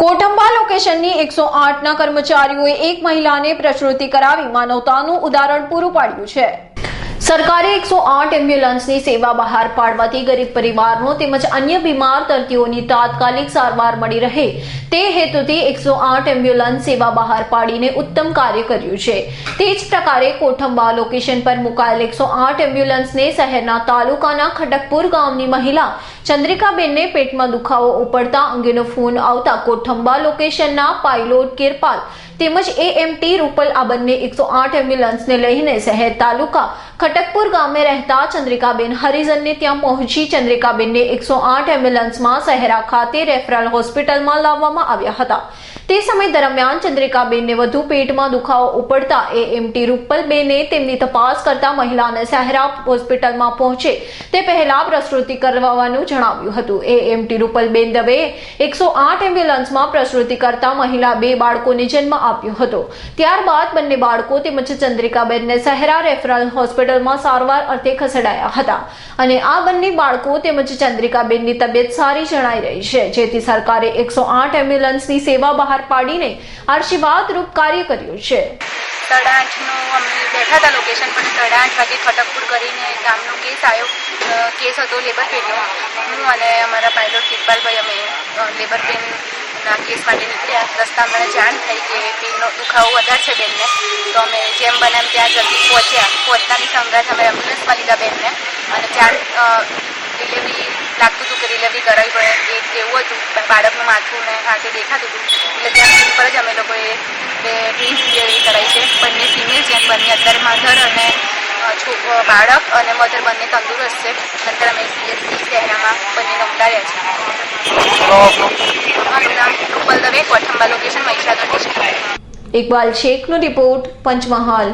કોટંબા લોકેશનની એકસો આઠના કર્મચારીઓએ એક મહિલાને પ્રસૂતિ કરાવી માનવતાનું ઉદાહરણ પૂરું પાડ્યું છે. સરકારે એકસો આઠ એમ્બ્યુલન્સની સેવા બહાર પાડવાથી ગરીબ પરિવારનો તેમજ અન્ય બીમાર દર્દીઓની તાત્કાલિક સારવાર મળી રહે. તે હેતુથી એકસો આઠ એમ્બ્યુલન્સ સેવા બહાર પાડીને ઉત્તમ કાર્ય કર્યું છે. તે જ પ્રકારે કોઠંબા લોકેશન પર મુકાયેલ એકસો આઠ એમ્બ્યુલન્સને શહેરના તાલુકાના ખડકપુર ગામની મહિલા ચંદ્રિકાબેનને પેટમાં દુખાવો ઉપડતા અંગેનો ફોન આવતા કોઠંબા લોકેશનના પાયલોટ કિરપાલ તેમજ એએમટી રૂપલ આ બંને એકસો આઠ એમ્બ્યુલન્સને લઈને શહેર તાલુકા ખટકપુર ગામે રહેતા ચંદ્રિકાબેન હરિજનને ત્યાં પહોંચી ચંદ્રિકાબેનને એકસો આઠ એમ્બ્યુલન્સમાં શહેરા ખાતે રેફરલ હોસ્પિટલમાં લાવવામાં આવ્યા હતા. તે સમય દરમિયાન ચંદ્રિકાબેનને વધુ પેટમાં દુખાવો ઉપડતા એએમટી રૂપલબેને તેમની તપાસ કરતા મહિલાને સહેરા હોસ્પિટલમાં પહોંચે. તે પહેલા પ્રસૂતિ કરવાનું જણાવ્યું હતું. એએમટી રૂપલબેન દવેએ એકસો આઠ એમ્બ્યુલન્સમાં પ્રસૂતિ કરતા મહિલા બે બાળકોને જન્મ આપ્યો હતો. ત્યારબાદ બંને બાળકો તેમજ ચંદ્રિકાબેનને સહેરા રેફરલ હોસ્પિટલમાં સારવાર અર્થે ખસેડાયા હતા. અને આ બંને બાળકો તેમજ ચંદ્રિકાબેનની તબિયત સારી જણાઈ રહી છે. જેથી સરકારે એકસો આઠ એમ્બ્યુલન્સની સેવા બહાર પાડીને આશીર્વાદરૂપ કાર્ય કર્યું છે. સાડા અમે બેઠા હતા લોકેશન પર, સાડા આઠ વાગે ખટકપુર કરીને ગામનો કેસ આવ્યો. કેસ હતો લેબર પેનનો હું અને અમારા પાયલોટ કિરપાલભાઈ અમે લેબર પેનના કેસ માટે નીકળ્યા. રસ્તા મને જાણ થઈ કે પેનનો દુખાવો વધારે છે બેનને. તો અમે જેમ બને ત્યાં જલ્દી પહોંચ્યા. પહોંચતાની સંગાથ અમે એમ્બ્યુલન્સમાં લીધા બેનને. અને ચાર ડિલિવરી લાગતું હતું કે ડિલિવરી કરાવી પડે એ એવું હતું બા- બાળકનું માથું દેખાતું હતું એટલે ત્યાં પર જ અમે લોકોએ બે ડિલિવરી કરાવી છે બંને ફિમેલ છે બંને અત્યારે મધર અને છો- બાળક અને મધર બંને તંદુરસ્ત છે અત્યારે અમે સીએસસી શહેરામાં બંને નોંધાવ્યા છે મારું નામ રૂપલ લોકેશન મહીસાગર ડિસ્ટ્રિક્ટ ઇકબાલ શેખનો રિપોર્ટ પંચમહાલ